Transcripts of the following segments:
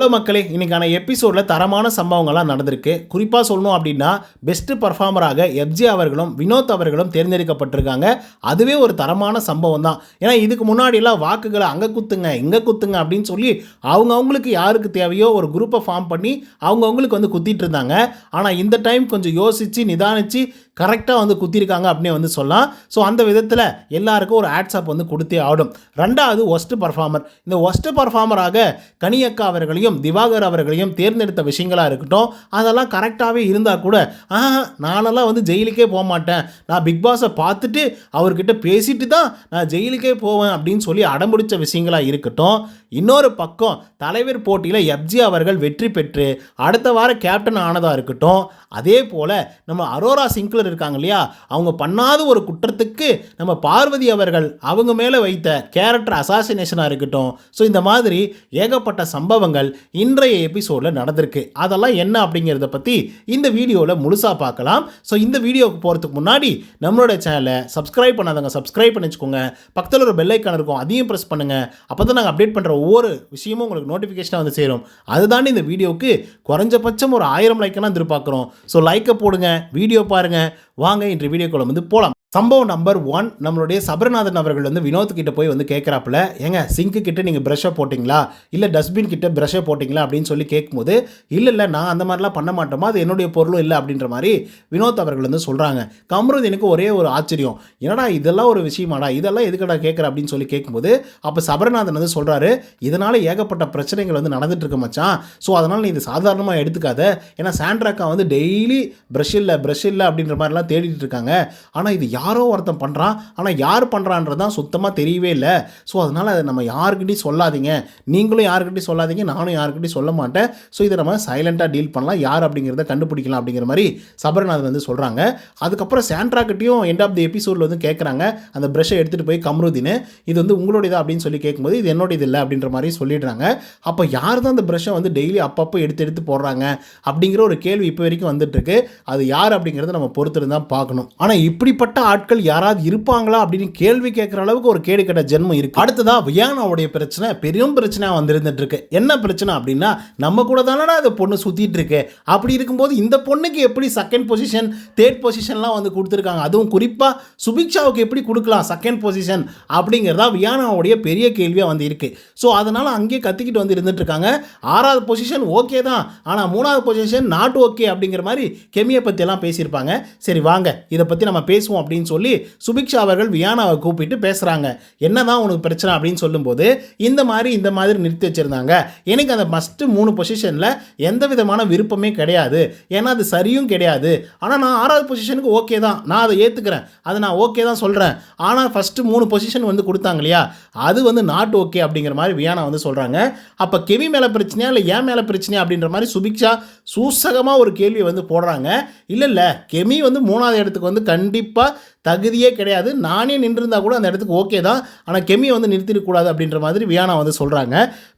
Hello மக்களே இன்னைக்கான எபிசோடில் தரமான சம்பவங்கள்லாம் நடந்திருக்கு. குறிப்பாக சொல்லணும் அப்படின்னா பெஸ்ட் பர்ஃபார்மராக எஃப்ஜி அவர்களும் வினோத் அவர்களும் தேர்ந்தெடுக்கப்பட்டிருக்காங்க. அதுவே ஒரு தரமான சம்பவம் தான். ஏன்னா இதுக்கு முன்னாடியெல்லாம் வாக்குகளை அங்கே குத்துங்க இங்கே குத்துங்க அப்படின்னு சொல்லி அவங்கவுங்களுக்கு யாருக்கு தேவையோ ஒரு குரூப்பை ஃபார்ம் பண்ணி அவங்கவுங்களுக்கு வந்து குத்திட்டு இருந்தாங்க. ஆனால் இந்த டைம் கொஞ்சம் யோசித்து நிதானித்து கரெக்டாக வந்து குத்திருக்காங்க அப்படின்னே வந்து சொல்லலாம். ஸோ அந்த விதத்தில் எல்லாருக்கும் ஒரு ஆட்ஸ்அப் வந்து கொடுத்தே ஆடும் ரெண்டாவது ஒஸ்ட் பர்ஃபார்மர் இந்த ஒஸ்ட் பர்ஃபார்மராக கனியக்கா அவர்களையும் திவாகர் அவர்களையும் தேர்ந்தெடுத்த விஷயங்களாக இருக்கட்டும் அதெல்லாம் கரெக்டாகவே இருந்தால் கூட ஆஹா நானெல்லாம் வந்து ஜெயிலுக்கே போக மாட்டேன். நான் பிக் பாஸை பார்த்துட்டு அவர்கிட்ட பேசிட்டு தான் நான் ஜெயிலுக்கே போவேன் அப்படின்னு சொல்லி அடம்பிடிச்ச விஷயங்களாக இருக்கட்டும் இன்னொரு பக்கம் தலைவர் போட்டியில் எப்ஜி அவர்கள் வெற்றி பெற்று அடுத்த வாரம் கேப்டன் ஆனதாக இருக்கட்டும். அதே போல் நம்ம அரோரா சிங்க்லர் இருக்காங்க இல்லையா? அவங்க பண்ணாத ஒரு குற்றத்துக்கு நம்ம பார்வதி அவர்கள் அவங்க மேலே வைத்த கேரக்டர் அசாசினேஷனாக இருக்கட்டும். ஸோ இந்த மாதிரி ஏகப்பட்ட சம்பவங்கள் இன்றைய எபிசோடில் நடந்திருக்கு. அதெல்லாம் என்ன அப்படிங்கிறத பற்றி இந்த வீடியோவில் முழுசாக பார்க்கலாம். ஸோ இந்த வீடியோவுக்கு போகிறதுக்கு முன்னாடி நம்மளோட சேனலை சப்ஸ்கிரைப் பண்ணாதவங்க சப்ஸ்கிரைப் பண்ணி வச்சுக்கோங்க. பக்கத்தில் ஒரு பெல் இருக்கும் அதையும் ப்ரெஸ் பண்ணுங்கள் அப்போ தான் நாங்கள் அப்டேட் பண்ணுற ஒவ்வொரு விஷயமும் உங்களுக்கு நோட்டிஃபிகேஷனாக வந்து சேரும். அதுதாண்டி இந்த வீடியோவுக்கு குறைஞ்சபட்சம் ஒரு ஆயிரம் லைக்கெல்லாம் எதிர்பார்க்குறோம். ஸோ லைக்கை போடுங்க வீடியோ பாருங்கள் வாங்க இன்று வீடியோக்குள்ள வந்து போகலாம் சம்பவம் நம்பர் ஒன் நம்மளுடைய சபரநாதன் அவர்கள் வந்து வினோத் கிட்ட போய் வந்து கேட்குறாப்புல ஏங்க சிங்க்கு கிட்ட நீங்கள் ப்ரஷ்ஷை போட்டிங்களா? இல்லை டஸ்ட்பின் கிட்ட ப்ரஷ்ஷை போட்டிங்களா? அப்படின்னு சொல்லி கேட்கும்போது இல்லை இல்லை நான் அந்த மாதிரிலாம் பண்ண மாட்டோமா? அது என்னுடைய பொருளும் இல்லை. அப்படின்ற மாதிரி வினோத் அவர்கள் வந்து சொல்கிறாங்க கம்ருத் எனக்கு ஒரே ஒரு ஆச்சரியம். என்னடா இதெல்லாம் ஒரு விஷயமாடா? இதெல்லாம் எதுக்கடா கேட்குற அப்படின்னு சொல்லி கேட்கும்போது அப்போ சபரநாதன் வந்து சொல்கிறாரு இதனால் ஏகப்பட்ட பிரச்சனைகள் வந்து நடந்துட்டு மச்சான். ஸோ அதனால் நீ இது சாதாரணமாக எடுத்துக்காத. ஏன்னா சாண்ட்ராக்கா வந்து டெய்லி ப்ரஷ் இல்லை ப்ரஷ் இல்லை அப்படின்ற மாதிரிலாம் தேடிட்டு இருக்காங்க. ஆனால் இது யாரோ ஒருத்தன் பண்ணுறான் ஆனால் யார் பண்ணுறான்றது தான் சுத்தமாக தெரியவே இல்லை. ஸோ அதனால் அதை நம்ம யாருக்கிட்டையும் சொல்லாதீங்க. நீங்களும் யாருக்கிட்டையும் சொல்லாதீங்க நானும் யாருக்கிட்டையும் சொல்ல மாட்டேன். ஸோ இதை நம்ம சைலண்ட்டாக டீல் பண்ணலாம். யார் அப்படிங்கிறத கண்டுபிடிக்கலாம் அப்படிங்கிற மாதிரி சபரநாதன் வந்து சொல்கிறாங்க அதுக்கப்புறம் சாண்ட்ராக்கிட்டையும் எண்ட் ஆஃப் தி எபிசோடில் வந்து கேட்குறாங்க அந்த ப்ரஷ்ஷை எடுத்துகிட்டு போய் கம்ருதீன். இது வந்து உங்களுடையதா அப்படின்னு சொல்லி கேட்கும்போது இது என்னோடது இல்லை அப்படின்ற மாதிரி சொல்லிடுறாங்க. அப்போ யார் தான் அந்த ப்ரஷ்ஷை வந்து டெய்லி அப்பப்போ எடுத்து எடுத்து போடுறாங்க அப்படிங்கிற ஒரு கேள்வி இப்போ வரைக்கும் வந்துட்டுருக்கு அது யார் அப்படிங்கிறத நம்ம பொறுத்திருந்து தான் பார்க்கணும். ஆனால் இப்படிப்பட்ட ஆட்கள் யாராவது இருப்பாங்களா அப்படின்னு கேள்வி கேட்குற அளவுக்கு ஒரு கேடு கெட்ட ஜென்மம் இருக்கு. அடுத்ததா வியானாவுடைய பிரச்சனை பெரும் பிரச்சனையாக வந்திருந்துட்டு இருக்கு. என்ன பிரச்சனை அப்படின்னா நம்ம கூட தானடா அந்த பொண்ணு சுற்றிட்டு இருக்கு. அப்படி இருக்கும்போது இந்த பொண்ணுக்கு எப்படி செகண்ட் பொசிஷன் தேர்ட் பொசிஷன்லாம் வந்து கொடுத்துருக்காங்க? அதுவும் குறிப்பாக சுபிக்ஷாவுக்கு எப்படி கொடுக்கலாம் செகண்ட் பொசிஷன் அப்படிங்கிறதா வியானாவுடைய பெரிய கேள்வியாக வந்து இருக்கு. ஸோ அதனால் அங்கேயே கத்திக்கிட்டு வந்து இருந்துட்டு இருக்காங்க. ஆறாவது பொசிஷன் ஓகே தான். ஆனால் மூணாவது பொசிஷன் நாட் ஓகே அப்படிங்கிற மாதிரி கெமியை பற்றியெல்லாம் பேசியிருப்பாங்க. சரி வாங்க. இதை பற்றி நம்ம பேசுவோம் அப்படின்னு சொல்லி சுபிக்ஷா அவர்கள் வியானாவை கூப்பிட்டு பேசுகிறாங்க என்னதான் உனக்கு பிரச்சனை அப்படின்னு சொல்லும்போது இந்த மாதிரி இந்த மாதிரி நிறுத்தி வச்சுருந்தாங்க. எனக்கு அந்த ஃபஸ்ட்டு மூணு பொசிஷனில் எந்த விதமான விருப்பமே கிடையாது. ஏன்னா அது சரியும் கிடையாது. ஆனால் நான் ஆறாவது பொசிஷனுக்கு ஓகே தான். நான் அதை ஏற்றுக்கிறேன் அதை நான் ஓகே தான் சொல்கிறேன் ஆனால் ஃபஸ்ட்டு மூணு பொசிஷன் வந்து கொடுத்தாங்க இல்லையா? அது வந்து நாட் ஓகே அப்படிங்கிற மாதிரி வியானா வந்து சொல்கிறாங்க அப்போ கெவி மேலே பிரச்சனையா இல்லை ஏன் மேலே பிரச்சனையா அப்படின்ற மாதிரி சுபிக்ஷா சூசகமாக ஒரு கேள்வியை வந்து போடுறாங்க. இல்லை இல்லை கெமி வந்து மூணாவது இடத்துக்கு வந்து கண்டிப்பாக தகுதியே கிடையாது. நானே நின்றுருந்தா கூட அந்த இடத்துக்கு ஓகே தான். ஆனால் கெமியை வந்து நிறுத்திடக்கூடாது அப்படின்ற மாதிரி வியானா வந்து சொல்கிறாங்க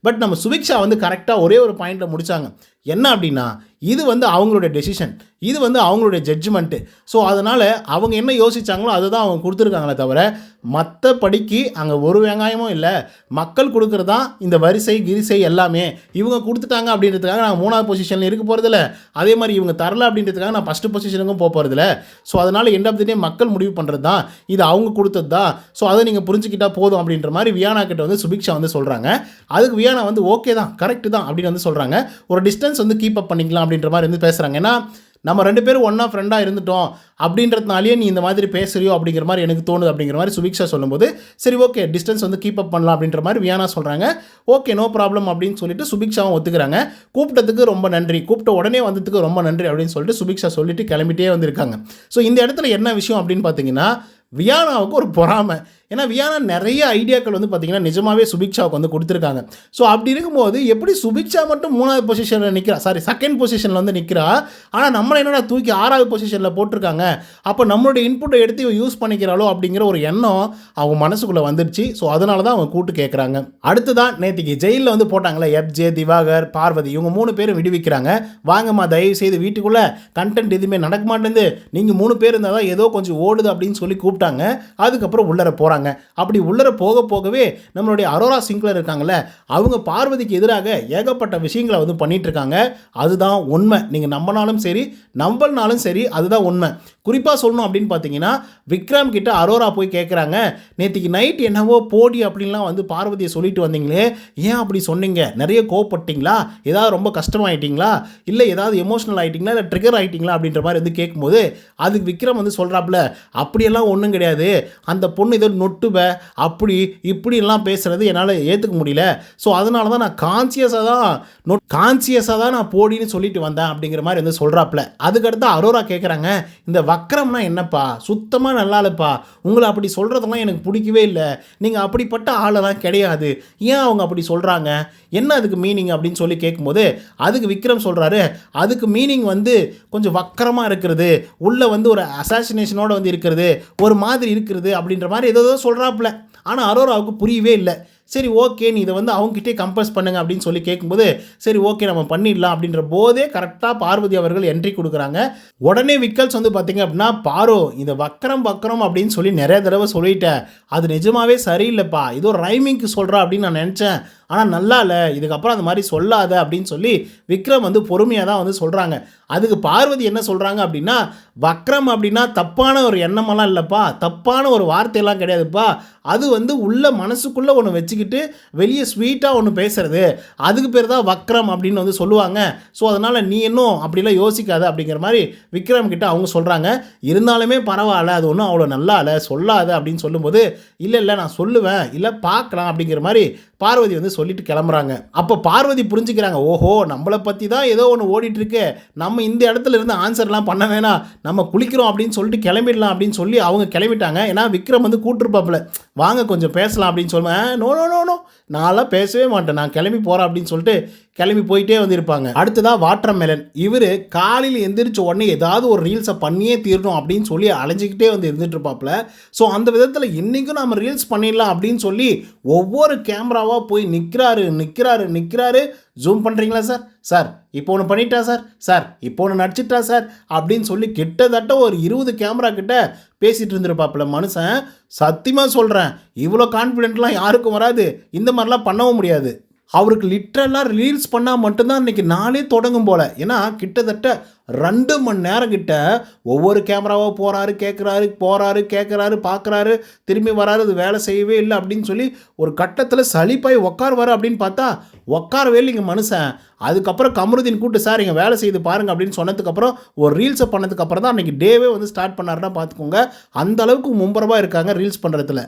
பட் நம்ம சுபிக்ஷா வந்து கரெக்டாக ஒரே ஒரு பாயிண்ட்டில் முடித்தாங்க என்ன அப்படின்னா இது வந்து அவங்களுடைய டெசிஷன் இது வந்து அவங்களுடைய ஜட்ஜ்மெண்ட்டு ஸோ அதனால் அவங்க என்ன யோசிச்சாங்களோ அதுதான் அவங்க கொடுத்துருக்காங்களே தவிர மற்றபடிக்கு அங்கே ஒரு வெங்காயமும் இல்லை. மக்கள் கொடுக்குறது தான் இந்த வரிசை கிரிசை எல்லாமே. இவங்க கொடுத்துட்டாங்க அப்படின்றதுக்காக நான் மூணாவது பொசிஷனில் இருக்க போகிறதில்ல அதே மாதிரி இவங்க தரல அப்படின்றதுக்காக நான் ஃபஸ்ட்டு பொசிஷனுக்கும் போக போகிறதில்ல ஸோ அதனால் எண்ட் ஆஃப் தி டே மக்கள் முடிவு பண்ணுறது தான் இது அவங்க கொடுத்தது தான் ஸோ அதை நீங்கள் புரிஞ்சுக்கிட்டால் போதும் அப்படின்ற மாதிரி வியானா கிட்ட வந்து சுபிக்ஷா வந்து சொல்கிறாங்க அதுக்கு வியானா வந்து ஓகே தான் கரெக்டு தான் அப்படின்னு வந்து சொல்கிறாங்க ஒரு டிஸ்டன்ஸ் வந்து கீப் அப் பண்ணிக்கலாம் அப்படின்ற மாதிரி வந்து பேசுகிறாங்க ஏன்னா நம்ம ரெண்டு பேரும் ஒன்றா ஃப்ரெண்டாக இருந்துட்டோம் அப்படின்றதுனாலேயே நீ இந்த மாதிரி பேசுறியோ அப்படிங்கிற மாதிரி எனக்கு தோணுது அப்படிங்கிற மாதிரி சுபிக்ஷா சொல்லும்போது சரி ஓகே டிஸ்டன்ஸ் வந்து கீப் அப் பண்ணலாம் அப்படின்ற மாதிரி வியானா சொல்கிறாங்க ஓகே நோ ப்ராப்ளம் அப்படின்னு சொல்லிட்டு சுபிக்ஷாவும் ஒத்துக்கிறாங்க. கூப்பிட்டதுக்கு ரொம்ப நன்றி. கூப்பிட்ட உடனே வந்ததுக்கு ரொம்ப நன்றி அப்படின்னு சொல்லிட்டு சுபிக்ஷா சொல்லிட்டு கிளம்பிட்டே வந்திருக்காங்க. ஸோ இந்த இடத்துல என்ன விஷயம் அப்படின்னு பார்த்தீங்கன்னா வியானாவுக்கு ஒரு பொறாமை. ஏன்னா வியானா நிறைய ஐடியாக்கள் வந்து பார்த்தீங்கன்னா நிஜமாவே சுபிக்ஷாவுக்கு வந்து கொடுத்துருக்காங்க. ஸோ அப்படி இருக்கும்போது எப்படி சுபிக்ஷா மட்டும் மூணாவது பொசிஷனில் நிற்கிறா சாரி செகண்ட் பொசிஷனில் வந்து நிற்கிறா ஆனால் நம்மளை என்னடா தூக்கி ஆறாவது பொசிஷனில் போட்டிருக்காங்க? அப்போ நம்மளுடைய இன்புட்டை எடுத்து இவன் யூஸ் பண்ணிக்கிறாளோ அப்படிங்கிற ஒரு எண்ணம் அவங்க மனசுக்குள்ளே வந்துடுச்சு ஸோ அதனால தான் அவங்க கூட்டு கேட்குறாங்க அடுத்ததான் நேற்றுக்கு ஜெயிலில் வந்து போட்டாங்களே எப்ஜே திவாகர் பார்வதி இவங்க மூணு பேரும் விடுவிக்கிறாங்க. வாங்கம்மா தயவு செய்து வீட்டுக்குள்ளே கண்டென்ட் எதுவுமே நடக்க மாட்டேங்குது. நீங்கள் மூணு பேர் இருந்தால் தான் ஏதோ கொஞ்சம் ஓடுது அப்படின்னு சொல்லி கூப்பிட்டாங்க. அதுக்கப்புறம் உள்ளர போகிறாங்க போகிறாங்க அப்படி உள்ளர போக போகவே நம்மளுடைய அரோரா சிங்க்லர் இருக்காங்கல்ல அவங்க பார்வதிக்கு எதிராக ஏகப்பட்ட விஷயங்களை வந்து பண்ணிட்டு இருக்காங்க அதுதான் உண்மை. நீங்கள் நம்பினாலும் சரி நம்பலனாலும் சரி அதுதான் உண்மை. குறிப்பாக சொல்லணும் அப்படின்னு பார்த்தீங்கன்னா விக்ரம் கிட்ட அரோரா போய் கேட்குறாங்க நேற்றுக்கு நைட் என்னவோ போடி அப்படின்லாம் வந்து பார்வதியை சொல்லிட்டு வந்தீங்களே ஏன் அப்படி சொன்னீங்க? நிறைய கோவப்பட்டீங்களா? ஏதாவது ரொம்ப கஷ்டமாயிட்டீங்களா? இல்லை ஏதாவது எமோஷனல் ஆகிட்டிங்களா இல்லை ட்ரிகர் ஆயிட்டீங்களா? அப்படின்ற மாதிரி வந்து கேட்கும்போது அதுக்கு விக்ரம் வந்து சொல்கிறாப்புல அப்படியெல்லாம் ஒன்றும் கிடையாது. அந்த பொண்ணு ஏதோ நொட்டுவ அப்படி இப்படிலாம் பேசுகிறது என்னால் ஏற்றுக்க முடியல. ஸோ அதனால தான் நான் கான்சியஸாக தான் நோட் கான்சியஸாக தான் நான் போடின்னு சொல்லிட்டு வந்தேன் அப்படிங்கிற மாதிரி வந்து சொல்கிறாப்புல அதுக்கடுத்து அரோரா கேட்குறாங்க இந்த வக்ரம்னா என்னப்பா? சுத்தமாக நல்லா இல்லைப்பா. உங்களை அப்படி சொல்கிறதெல்லாம் எனக்கு பிடிக்கவே இல்லை. நீங்கள் அப்படிப்பட்ட ஆளெல்லாம் கிடையாது. ஏன் அவங்க அப்படி சொல்கிறாங்க என்ன அதுக்கு மீனிங் அப்படின்னு சொல்லி கேட்கும்போது அதுக்கு விக்ரம் சொல்கிறாரு அதுக்கு மீனிங் வந்து கொஞ்சம் வக்கரமாக இருக்கிறது. உள்ளே வந்து ஒரு அசாசினேஷனோட வந்து இருக்கிறது. ஒரு மாதிரி இருக்கிறது. அப்படின்ற மாதிரி ஏதோ சொல்கிறாப்புல ஆனால் அரோராவுக்கு புரியவே இல்லை. சரி ஓகே நீ இதை வந்து அவங்ககிட்டே கம்பல்ஸ் பண்ணுங்க அப்படின்னு சொல்லி கேட்கும்போது சரி ஓகே நம்ம பண்ணிடலாம் அப்படின்ற போதே கரெக்டாக பார்வதி அவர்கள் என்ட்ரி கொடுக்குறாங்க. உடனே விக்கல்ஸ் வந்து பார்த்திங்க அப்படின்னா பாரோ இந்த வக்கரம் வக்கரம் அப்படின்னு சொல்லி நிறைய தடவை சொல்லிட்டேன். அது நிஜமாவே சரியில்லைப்பா. ஏதோ ரைமிங்க்கு சொல்கிறா அப்படின்னு நான் நினச்சேன். ஆனால் நல்லா இல்லை இதுக்கப்புறம் அந்த மாதிரி சொல்லாத அப்படின்னு சொல்லி விக்ரம் வந்து பொறுமையாக தான் வந்து சொல்கிறாங்க அதுக்கு பார்வதி என்ன சொல்கிறாங்க அப்படின்னா வக்ரம் அப்படின்னா தப்பான ஒரு எண்ணமெல்லாம் இல்லைப்பா தப்பான ஒரு வார்த்தையெல்லாம் கிடையாதுப்பா. அது வந்து உள்ள மனசுக்குள்ளே ஒன்று வச்சுக்கிட்டு வெளியே ஸ்வீட்டாக ஒன்று பேசுறது. அதுக்கு பேர் தான் வக்ரம் அப்படின்னு வந்து சொல்லுவாங்க. ஸோ அதனால் நீ இன்னும் அப்படிலாம் யோசிக்காத அப்படிங்கிற மாதிரி விக்ரம் கிட்ட அவங்க சொல்கிறாங்க இருந்தாலுமே பரவாயில்ல அது ஒன்றும் அவ்வளோ நல்லா இல்லை சொல்லாத அப்படின்னு சொல்லும்போது இல்லை இல்லை நான் சொல்லுவேன் இல்லை பார்க்கலாம் அப்படிங்கிற மாதிரி பார்வதி வந்து சொல்லிட்டு கிளம்புறாங்க. அப்போ பார்வதி புரிஞ்சுக்கிறாங்க ஓஹோ நம்மளை பற்றி தான் ஏதோ ஒன்று ஓடிட்டுருக்கு. நம்ம இந்த இடத்துல இருந்து ஆன்சர்லாம் பண்ண வேணாம். நம்ம குளிக்கிறோம் அப்படின்னு சொல்லிட்டு கிளம்பிடலாம் அப்படின்னு சொல்லி அவங்க கிளம்பிட்டாங்க. ஏன்னா விக்ரம் வந்து கூட்டிருப்பாப்புல. வாங்க கொஞ்சம் பேசலாம் அப்படின்னு சொல்லுவேன். நோ நோ நோ நோ நான்லாம் பேசவே மாட்டேன். நான் கிளம்பி போகிறேன் அப்படின்னு சொல்லிட்டு கிளம்பி போயிட்டே வந்திருப்பாங்க. அடுத்ததாக வாட்டர் மெலன் இவர் காலையில் எந்திரிச்ச உடனே ஏதாவது ஒரு ரீல்ஸை பண்ணியே தீரணும் அப்படின்னு சொல்லி அலைஞ்சிக்கிட்டே வந்து இருந்துட்டு இருப்பாப்ல ஸோ அந்த விதத்தில் இன்றைக்கும் நம்ம ரீல்ஸ் பண்ணிடலாம் அப்படின்னு சொல்லி ஒவ்வொரு கேமராவாக போய் நிற்கிறாரு நிற்கிறாரு நிற்கிறாரு ஜூம் பண்ணுறீங்களா சார் சார் இப்போ ஒன்று பண்ணிட்டா சார் சார் இப்போ ஒன்று நடிச்சிட்டா சார் அப்படின்னு சொல்லி கிட்டத்தட்ட ஒரு இருபது கேமரா கிட்ட பேசிகிட்டு இருந்திருப்பாப்புல மனுஷன். சத்தியமாக சொல்கிறேன் இவ்வளோ கான்ஃபிடென்ட்லாம் யாருக்கும் வராது. இந்த மாதிரிலாம் பண்ணவும் முடியாது. அவருக்கு லிட்ரலாக ரீல்ஸ் பண்ணால் மட்டும்தான் இன்றைக்கி நாளே தொடங்கும் போல். ஏன்னா கிட்டத்தட்ட ரெண்டு மணி நேரம் கிட்ட ஒவ்வொரு கேமராவாக போகிறாரு கேட்குறாரு போகிறாரு கேட்குறாரு பார்க்குறாரு திரும்பி வராரு அது வேலை செய்யவே இல்லை அப்படின்னு சொல்லி ஒரு கட்டத்தில் சளிப்பாய் உக்காருவார் அப்படின்னு பார்த்தா உட்காரவே இல்லைங்க மனுஷன். அதுக்கப்புறம் கமருதீன் கூப்பிட்டு சார் இங்கே வேலை செய்து பாருங்க அப்படின்னு சொன்னதுக்கப்புறம் ஒரு ரீல்ஸை பண்ணதுக்கப்புறம் தான் அன்றைக்கி டேவே வந்து ஸ்டார்ட் பண்ணாருன்னா பார்த்துக்கோங்க அந்தளவுக்கு மும்பரமாக இருக்காங்க ரீல்ஸ் பண்ணுறதுல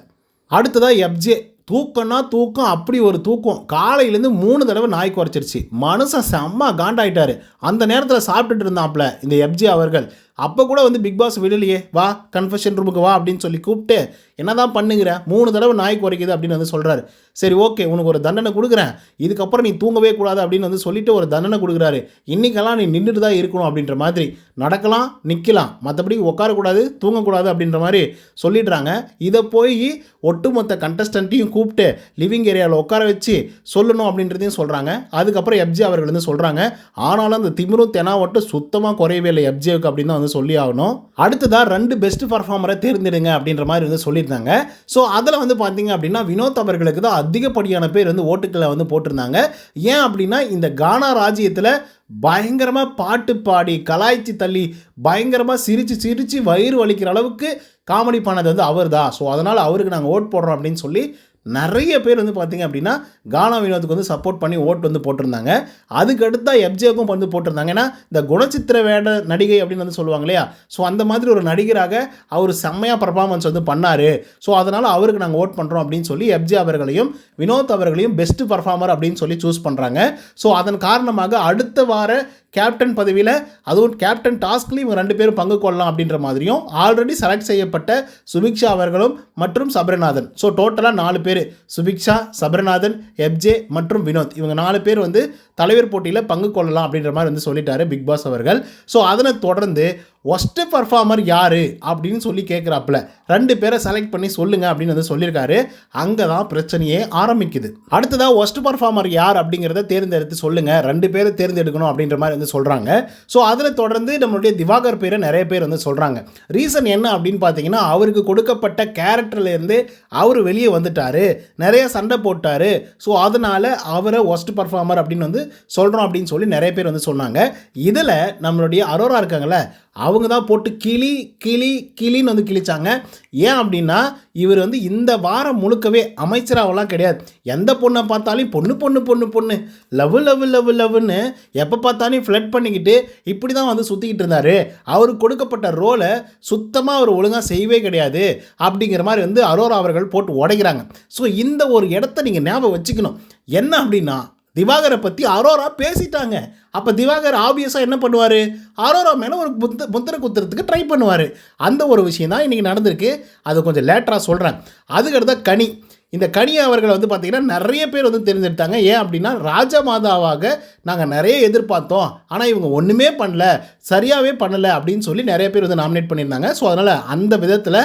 அடுத்ததாக எப்ஜே தூக்கம்னா தூக்கம் அப்படி ஒரு தூக்கம். காலையிலேருந்து மூணு தடவை நாய் குறைச்சிருச்சு மனுஷன் செம்ம காண்டாயிட்டாரு. அந்த நேரத்தில் சாப்பிட்டுட்டு இருந்தாப்புல இந்த எப்ஜி அவர்கள். அப்போ கூட வந்து பிக் பாஸ் விடலையே. வா கன்ஃபெஷன் ரூமுக்கு வா அப்படின்னு சொல்லி கூப்பிட்டு என்னதான் பண்ணுங்கிற? மூணு தடவை நாய் குறைக்குது அப்படின்னு வந்து சொல்கிறாரு சரி ஓகே உனக்கு ஒரு தண்டனை கொடுக்குறேன். இதுக்கப்புறம் நீ தூங்கவே கூடாது அப்படின்னு வந்து சொல்லிட்டு ஒரு தண்டனை கொடுக்குறாரு. இன்றைக்கெல்லாம் நீ நின்றுட்டு தான் இருக்கணும் அப்படின்ற மாதிரி. நடக்கலாம் நிற்கலாம் மற்றபடி உட்காரக்கூடாது தூங்கக்கூடாது அப்படின்ற மாதிரி சொல்லிடுறாங்க. இதை போய் ஒட்டுமொத்த கண்டஸ்டண்ட்டையும் கூப்பிட்டு லிவிங் ஏரியாவில் உட்கார வச்சு சொல்லணும் அப்படின்றதையும் சொல்கிறாங்க அதுக்கப்புறம் எப்ஜி அவர்கள் வந்து சொல்கிறாங்க ஆனாலும் அந்த திமிரும் தெனாவட்டும் சுத்தமாக குறையவே இல்லை எப்ஜேவுக்கு அப்படின்னு தான் வந்து சொல்லி ஆகணும் அடுத்ததாக ரெண்டு பெஸ்ட் பர்ஃபார்மரை தேர்ந்தெடுங்க அப்படின்ற மாதிரி வந்து சொல்லியிருந்தாங்க. ஸோ அதில் வந்து பார்த்தீங்க அப்படின்னா வினோத் அவர்களுக்கு தான் அதிகப்படியான பேர் வந்து ஓட்டுக்களை வந்து போட்டிருந்தாங்க. ஏன் அப்படின்னா இந்த கானா ராஜ்யத்தில் பயங்கரமாக பாட்டு பாடி கலாய்ச்சி தள்ளி பயங்கரமாக சிரித்து சிரித்து வயிறு வலிக்கிற அளவுக்கு காமெடி பண்ணது வந்து அவர் தான் ஸோ அதனால் அவருக்கு நாங்கள் ஓட் போடுறோம் அப்படின்னு சொல்லி நிறைய பேர் வந்து பார்த்திங்க அப்படின்னா கானா வினோத்துக்கு வந்து சப்போர்ட் பண்ணி ஓட்டு வந்து போட்டிருந்தாங்க. அதுக்கடுத்தா எப்ஜேக்கும் வந்து போட்டிருந்தாங்க. ஏன்னா இந்த குணச்சித்திர வேட நடிகை அப்படின்னு வந்து சொல்லுவாங்க இல்லையா? ஸோ அந்த மாதிரி ஒரு நடிகராக அவர் செம்மையாக பர்ஃபார்மன்ஸ் வந்து பண்ணார். ஸோ அதனால் அவருக்கு நாங்கள் ஓட் பண்ணுறோம் அப்படின்னு சொல்லி எப்ஜே அவர்களையும் வினோத் அவர்களையும் பெஸ்ட் பர்ஃபார்மர் அப்படின்னு சொல்லி சூஸ் பண்ணுறாங்க ஸோ அதன் காரணமாக அடுத்த வார கேப்டன் பதவியில் அதுவும் கேப்டன் டாஸ்க்லேயும் இவங்க ரெண்டு பேரும் பங்கு கொள்ளலாம் அப்படின்ற மாதிரியும் ஆல்ரெடி செலக்ட் செய்யப்பட்ட சுபிக்ஷா அவர்களும் மற்றும் சபரிநாதன். ஸோ டோட்டலாக நாலு பேர். சுபிக்ஷா சபரிநாதன் எப்ஜே மற்றும் வினோத். இவங்க நாலு பேர் வந்து தலைவர் போட்டியில் பங்கு கொள்ளலாம் அப்படின்ற மாதிரி வந்து சொல்லிட்டாரு பிக் பாஸ் அவர்கள். ஸோ அதனை தொடர்ந்து ஒஸ்ட்டு பர்ஃபார்மர் யார் அப்படின்னு சொல்லி கேட்குறாப்புல ரெண்டு பேரை செலக்ட் பண்ணி சொல்லுங்கள் அப்படின்னு வந்து சொல்லியிருக்காரு. அங்கே தான் பிரச்சனையே ஆரம்பிக்குது. அடுத்ததாக ஒஸ்ட் பர்ஃபார்மர் யார் அப்படிங்கிறத தேர்ந்தெடுத்து சொல்லுங்கள் ரெண்டு பேரை தேர்ந்தெடுக்கணும் அப்படின்ற மாதிரி வந்து சொல்கிறாங்க ஸோ அதில் தொடர்ந்து நம்மளுடைய திவாகர் பேரை நிறைய பேர் வந்து சொல்கிறாங்க ரீசன் என்ன அப்படின்னு பார்த்தீங்கன்னா அவருக்கு கொடுக்கப்பட்ட கேரக்டர்லேருந்து அவர் வெளியே வந்துட்டார். நிறைய சண்டை போட்டார். ஸோ அதனால் அவரை ஒஸ்ட் பர்ஃபார்மர் அப்படின்னு வந்து சொல்கிறோம் அப்படின்னு சொல்லி நிறைய பேர் வந்து சொன்னாங்க. இதில் நம்மளுடைய அரோரா இருக்காங்களே அவங்க தான் போட்டு கிளி கிளி கிளின்னு வந்து கிழிச்சாங்க. ஏன் அப்படின்னா இவர் வந்து இந்த வாரம் முழுக்கவே அமைச்சராகலாம் கிடையாது. எந்த பொண்ணை பார்த்தாலும் பொண்ணு பொண்ணு பொண்ணு பொண்ணு. லவ் லவ் லவ் லவ்னு எப்போ பார்த்தாலும் ஃப்ளட் பண்ணிக்கிட்டு இப்படி தான் வந்து சுற்றிக்கிட்டு இருந்தார். அவருக்கு கொடுக்கப்பட்ட ரோலை சுத்தமாக அவர் ஒழுங்காக செய்யவே கிடையாது அப்படிங்கிற மாதிரி வந்து அரோரா அவர்கள் போட்டு உடைக்கிறாங்க. ஸோ இந்த ஒரு இடத்த நீங்கள் ஞாபகம் வச்சுக்கணும். என்ன அப்படின்னா திவாகரை பற்றி அரோரா பேசிட்டாங்க. அப்போ திவாகர் ஆப்வியஸாக என்ன பண்ணுவார்? அரோரா மேலே ஒரு புத்த முத்திரை குத்துறதுக்கு ட்ரை பண்ணுவார். அந்த ஒரு விஷயம் தான் இன்றைக்கி நடந்திருக்கு. அது கொஞ்சம் லேட்டராக சொல்கிறேன் அதுக்கடுத்த கனி. இந்த கனி அவர்களை வந்து பார்த்திங்கன்னா நிறைய பேர் வந்து தேர்ந்தெடுத்தாங்க ஏன் அப்படின்னா ராஜமாதாவாக நாங்கள் நிறைய எதிர்பார்த்தோம். ஆனால் இவங்க ஒன்றுமே பண்ணல. சரியாகவே பண்ணலை அப்படின்னு சொல்லி நிறைய பேர் வந்து நாமினேட் பண்ணியிருந்தாங்க. ஸோ அதனால் அந்த விதத்தில்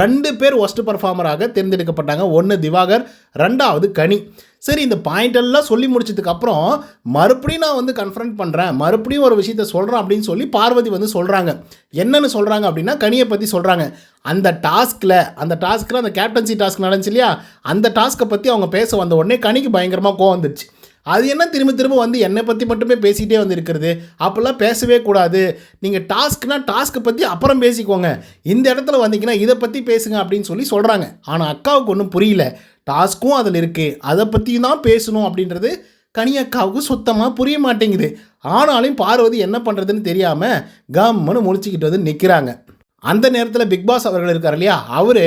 ரெண்டு பேர் ஒஸ்ட் பர்ஃபார்மராக தேர்ந்தெடுக்கப்பட்டாங்க. ஒன்று திவாகர் ரெண்டாவது கனி. சரி இந்த பாயிண்ட் எல்லாம் சொல்லி முடிச்சதுக்கு அப்புறம் மறுபடியும் நான் வந்து கன்ஃபரண்ட் பண்ணுறேன் மறுபடியும் ஒரு விஷயத்த சொல்கிறேன் அப்படின்னு சொல்லி பார்வதி வந்து சொல்கிறாங்க என்னன்னு சொல்கிறாங்க அப்படின்னா கனியை பற்றி சொல்கிறாங்க அந்த டாஸ்கில் அந்த டாஸ்கில் அந்த கேப்டன்சி டாஸ்க் நடந்துச்சு இல்லையா? அந்த டாஸ்க்கை பற்றி அவங்க பேச வந்த உடனே கனிக்கு பயங்கரமாக கோவம் வந்துடுச்சு அது என்ன திரும்ப திரும்ப வந்து என்னை பற்றி மட்டுமே பேசிகிட்டே வந்து இருக்கிறது அப்போல்லாம் பேசவே கூடாது. நீங்கள் டாஸ்க்னால் டாஸ்க்கை பற்றி அப்புறம் பேசிக்கோங்க. இந்த இடத்துல வந்தீங்கன்னா இதை பற்றி பேசுங்க அப்படின்னு சொல்லி சொல்கிறாங்க ஆனால் அக்காவுக்கு ஒன்றும் புரியல. டாஸ்க்கும் அதில் இருக்குது அதை பற்றியும் தான் பேசணும் அப்படின்றது கனியக்காவுக்கு சுத்தமாக புரிய மாட்டேங்குது. ஆனாலும் பார்வதி என்ன பண்ணுறதுன்னு தெரியாமல் கம்முன்னு முழிச்சிக்கிட்டு வந்து நிற்கிறாங்க அந்த நேரத்தில் பிக் பாஸ் அவர்கள் இருக்கார் இல்லையா? அவர்